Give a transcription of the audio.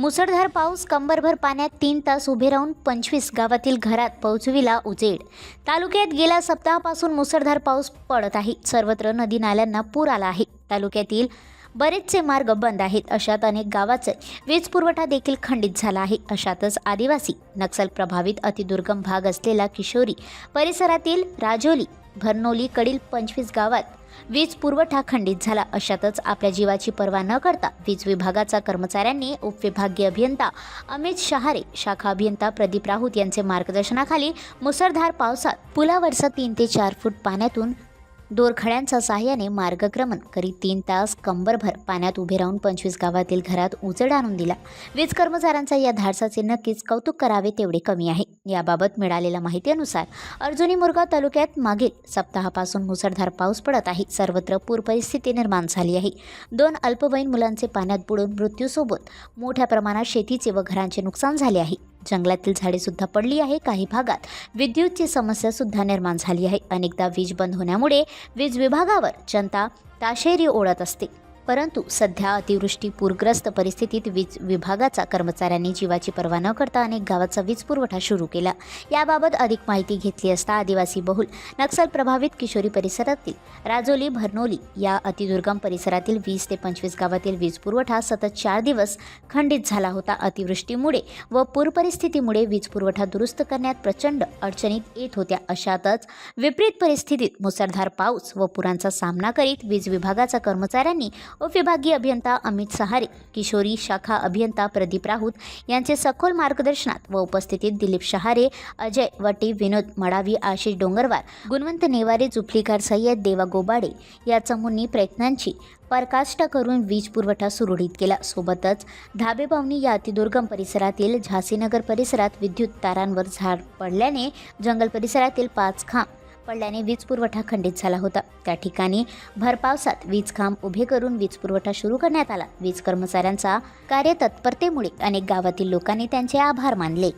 मुसळधार पाऊस कंबरभर पाण्यात तीन तास उभे राहून पंचवीस गावातील घरात पोहोचविला उजेड. तालुक्यात गेल्या सप्ताहापासून मुसळधार पाऊस पडत आहे. सर्वत्र नदी नाल्यांना पूर आला आहे. तालुक्यातील बरेचसे मार्ग बंद आहेत. अशात अनेक गावाचे वीज पुरवठा देखील खंडित झाला आहे. अशातच आदिवासी नक्षल प्रभावित अतिदुर्गम भाग असलेला किशोरी परिसरातील राजोली भरनोलीकडील पंचवीस गावात वीज पुरवठा खंडित झाला. अशातच आपल्या जीवाची पर्वा न करता वीज विभागाचा कर्मचाऱ्यांनी उपविभागीय अभियंता अमित शहारे शाखा अभियंता प्रदीप राऊत यांचे मार्गदर्शनाखाली मुसळधार पावसात पुलावरचा तीन ते चार फूट पाण्यातून दोरखड्यांच्या सहाय्याने मार्गक्रमण करीत तीन तास कंबरभर पाण्यात उभे राहून पंचवीस गावातील घरात उजड आणून दिला. वीज कर्मचाऱ्यांचा या धाडसाचे नक्कीच कौतुक करावे तेवढे कमी आहे. याबाबत मिळालेल्या माहितीनुसार अर्जुनी मुरगाव तालुक्यात मागील सप्ताहापासून मुसळधार पाऊस पडत आहे. सर्वत्र पूर परिस्थिती निर्माण झाली आहे. दोन अल्पवयीन मुलांचे पाण्यात बुडून मृत्यूसोबत मोठ्या प्रमाणात शेतीचे व घरांचे नुकसान झाले आहे. जंगलातील झाडेसुद्धा पडली आहे. काही भागात विद्युतची समस्यासुद्धा निर्माण झाली आहे. अनेकदा वीज बंद होण्यामुळे वीज विभागावर जनता ताशेरी ओढत असते. परंतु सध्या अतिवृष्टी पूरग्रस्त परिस्थितीत वीज विभागाचा कर्मचाऱ्यांनी जीवाची पर्वा न करता अनेक गावाचा वीज पुरवठा सुरू केला. याबाबत अधिक माहिती घेतली असता आदिवासी बहुल नक्षल प्रभावित किशोरी परिसरातील राजोली भरनोली या अतिदुर्गम परिसरातील वीस ते पंचवीस गावातील वीज पुरवठा सतत चार दिवस खंडित झाला होता. अतिवृष्टीमुळे व पूर परिस्थितीमुळे वीज पुरवठा दुरुस्त करण्यात प्रचंड अडचणीत येत होत्या. अशातच विपरीत परिस्थितीत मुसळधार पाऊस व पुरांचा सामना करीत वीज विभागाचा कर्मचाऱ्यांनी उपविभागीय अभियंता अमित सहारे किशोरी शाखा अभियंता प्रदीप राऊत यांचे सखोल मार्गदर्शनात व उपस्थितीत दिलीप शहारे अजय वटी विनोद मडावी आशिष डोंगरवार गुणवंत नेवारे जुफलीकार सय्यद देवा गोबाडे या चमूंनी प्रयत्नांची पराकाष्ठा करून वीज पुरवठा सुरळीत केला. सोबतच धाबेबावनी या अतिदुर्गम परिसरातील झासीनगर परिसरात विद्युत तारांवर झाड पडल्याने जंगल परिसरातील पाच खांब पडल्याने वीज पुरवठा खंडित झाला होता. त्या ठिकाणी भरपावसात वीज खांब उभे करून वीज पुरवठा सुरू करण्यात आला. वीज कर्मचाऱ्यांचा कार्यतत्परतेमुळे अनेक गावातील लोकांनी त्यांचे आभार मानले.